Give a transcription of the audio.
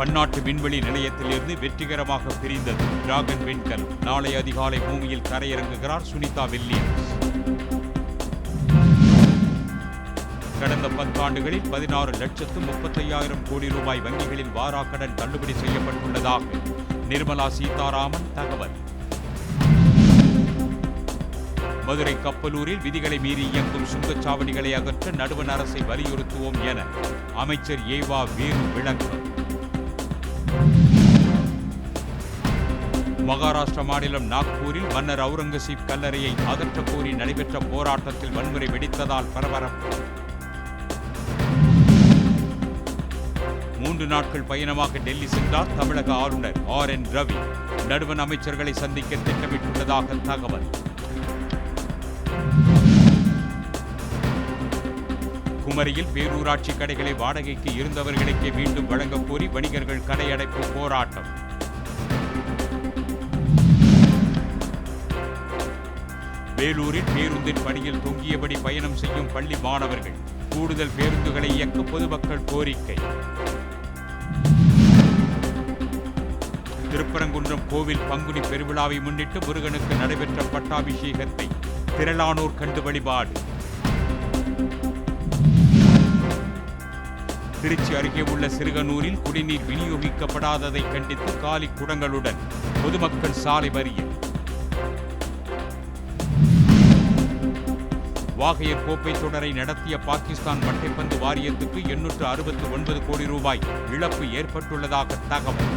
பன்னாட்டு விண்வெளி நிலையத்திலிருந்து வெற்றிகரமாக பிரிந்தது. டிராகன் விண்கலம். நாளை அதிகாலை பூமியில் தரையிறங்குகிறார் சுனிதா வில்லியம்ஸ் கடந்த பத்தாண்டுகளில் பதினாறு லட்சத்து முப்பத்தையாயிரம் கோடி ரூபாய் வங்கிகளில் வாராக்கடன் தள்ளுபடி செய்யப்பட்டுள்ளதாக நிர்மலா சீதாராமன் தகவல். மதுரை கப்பலூரில் விதிகளை மீறி இயங்கும் சுங்கச்சாவடிகளை அகற்ற நடுவண் அரசை வலியுறுத்துவோம் என அமைச்சர் ஏவா வேலு விளக்கம். மகாராஷ்டிர மாநிலம் நாக்பூரில் மன்னர் அவுரங்கசீப் கல்லறையை அகற்றக் கோரி நடைபெற்ற போராட்டத்தில் வன்முறை வெடித்ததால் பரபரப்பு. மூன்று நாட்கள் பயணமாக டெல்லி சென்றார் தமிழக ஆளுநர் ஆர் என் ரவி. நடுவண் அமைச்சர்களை சந்திக்க திட்டமிட்டுள்ளதாக தகவல். குமரியில் பேரூராட்சி கடைகளை வாடகைக்கு இருந்தவர்களுக்கே மீண்டும் வழங்கக் கோரி வணிகர்கள் கடையடைப்பு போராட்டம். வேலூரில் பேருந்தின் படியில் தொங்கியபடி பயணம் செய்யும் பள்ளி மாணவர்கள் கூடுதல் பேருந்துகளை இயக்க பொதுமக்கள் கோரிக்கை. திருப்பரங்குன்றம் கோவில் பங்குனி பெருவிழாவை முன்னிட்டு முருகனுக்கு நடைபெற்ற பட்டாபிஷேகத்தை திரளானோர் கண்டு வழிபாடு. திருச்சி அருகே உள்ள சிறுகனூரில் குடிநீர் விநியோகிக்கப்படாததை கண்டித்து காலி குடங்களுடன் பொதுமக்கள் சாலை மறியல். வாகையர் கோப்பை தொடரை நடத்திய பாகிஸ்தான் மட்டைப்பந்து வாரியத்துக்கு எண்ணூற்று அறுபத்தி ஒன்பது கோடி ரூபாய் இழப்பு ஏற்பட்டுள்ளதாக தகவல்.